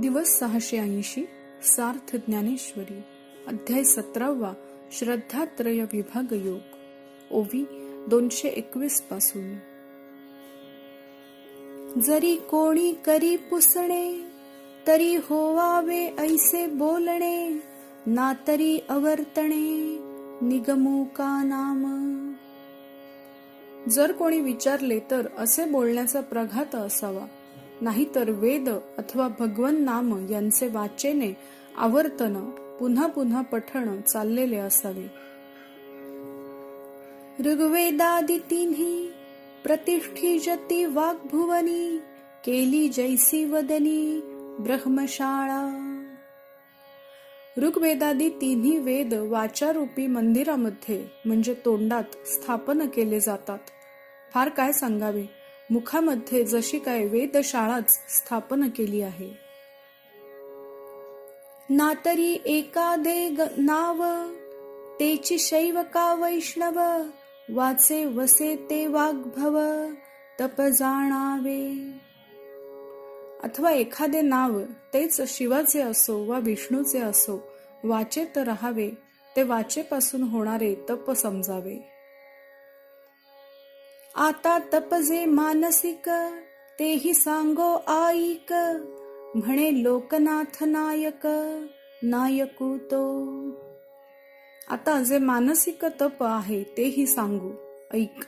दिवस सहाशे ऐंशी सार्थ ज्ञानेश्वरी अध्याय सतरावा श्रद्धात्रय विभाग योग ओवी दोनशे एकवीसपासून. जरी कोणी करी पुसणे तरी होवावे ऐसे बोलणे ना तरी अवर्तणे निगमो का नाम. जर कोणी विचारले तर असे बोलण्याचा प्रघात असावा. नाहीतर वेद अथवा भगवन नाम यांचे वाचेने आवर्तन पुन्हा पुन्हा पठण चाललेले असावे. ऋग्वेदादी तिन्ही प्रतिष्ठी जती वाग्भुवनी केली जैसी वदनी ब्रह्मशाळा. ऋग्वेदादी तिन्ही वेद वाचारूपी मंदिरामध्ये म्हणजे तोंडात स्थापन केले जातात. फार काय सांगावे? मुखामध्ये जशी काय वेदशाळाच स्थापन केली आहे. ना तरी एकादे ग- नाव तेची शैव का वैष्णव वाचे वसे ते वाग्भव तप जाणावे. अथवा एखादे नाव तेच शिवाचे असो वा विष्णूचे असो वाचेत राहावे ते वाचेपासून होणारे तप समजावे. आता तप जे मानसिक तेही सांगो आईक. म्हणे लोकनाथ नायक नायकू तो. आता जे मानसिक तप आहे तेही सांगू ऐक.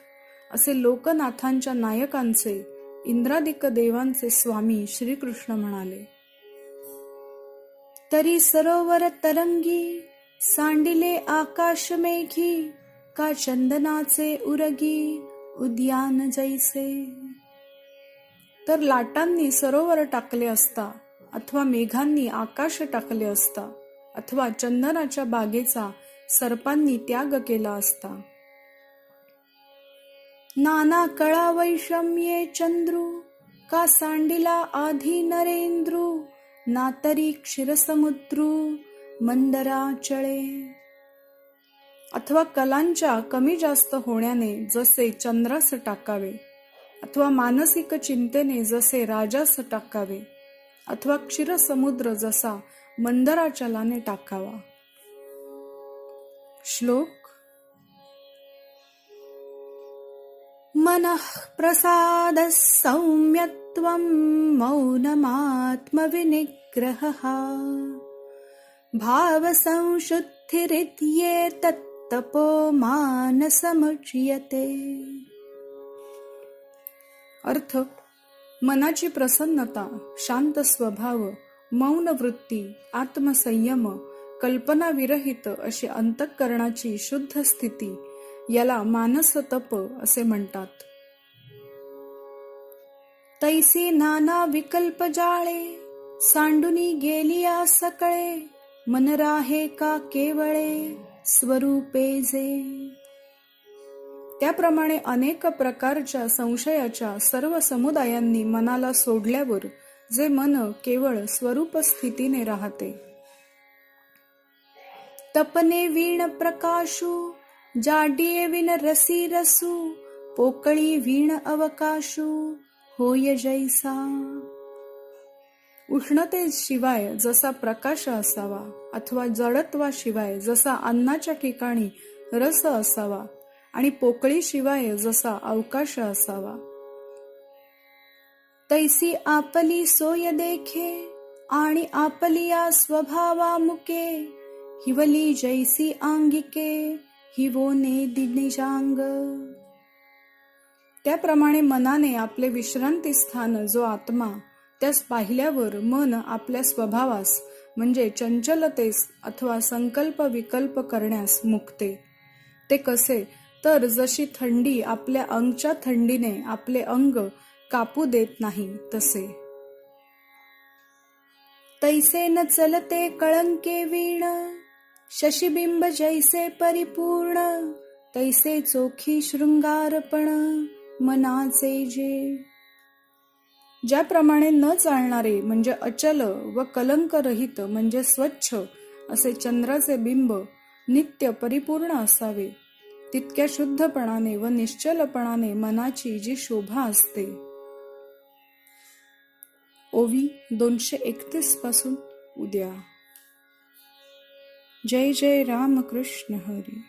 असे लोकनाथांच्या नायकांचे इंद्रादिक देवांचे स्वामी श्रीकृष्ण म्हणाले. तरी सरोवर तरंगी सांडिले आकाश मेघी का चंदनाचे उरगी उद्यान जैसे। तर लाटांनी सरोवर टाकले असता अथवा मेघांनी आकाश टाकले असता अथवा चंदनाच्या बागेचा सर्पांनी त्याग केला असता. नाना कळा वैषम्ये चंद्रू का सांडिला आधी नरेंद्रू नातरी क्षीरसमुद्रू मंदरा चळे। अथवा कलांच्या कमी जास्त होण्याने जसे चंद्रास टाकावे अथवा मानसिक चिंतेने जसे राजास टाकावे अथवा क्षीरसमुद्र जसा मंदराचलाने टाकावा. श्लोक मनः प्रसादः सौम्यत्वं मौनमात्मविनिग्रहः। भावसंशुद्धिरित्येतत् मानसमुच्यते अर्थ मनाची प्रसन्नता शांत स्वभाव मौन वृत्ती आत्मसंयम कल्पनाविरहित अशी अंतःकरणाची शुद्ध स्थिती याला मानस तप असे म्हणतात. तैसी नाना विकल्प जाळे सांडुनी गेलिया सकळे मन राहे का केवळे? स्वरूपे जे. त्याप्रमाणे अनेक प्रकारच्या संशयाच्या सर्व समुदायांनी मनाला सोडल्यावर जे मन केवळ स्वरूप स्थितीने राहते. तपने वीण प्रकाशू जाडिये विन रसी रसू पोकळी वीण अवकाशू होय जैसा. उष्णतेशिवाय जसा प्रकाश असावा अथवा जडत्वाशिवाय जसा अन्नाच्या ठिकाणी रस असावा आणि पोकळीशिवाय जसा अवकाश असावा. तैसी आपली सोय देखे आणि आपलिया स्वभावा मुके हिवली जैसी आंगिके हिवोने दिनिजांग त्याप्रमाणे मनाने आपले विश्रांती स्थान जो आत्मा त्यास पाहिल्यावर मन आपल्या स्वभावास म्हणजे चंचलतेस अथवा संकल्प विकल्प करण्यास मुकते. ते कसे? तर जशी थंडी आपल्या अंगच्या थंडीने आपले अंग कापू देत नाही तसे. तैसे न चलते कळंके वीण शशिबिंब जैसे परिपूर्ण तैसे चोखी शृंगारपण मनाचे जे. ज्याप्रमाणे न चालणारे म्हणजे अचल व कलंकरहित म्हणजे स्वच्छ असे चंद्राचे बिंब नित्य परिपूर्ण असावे तितक्या शुद्धपणाने व निश्चलपणाने मनाची जी शोभा असते. ओवी दोनशे एकतीसपासून उद्या. जय जय राम कृष्ण हरी.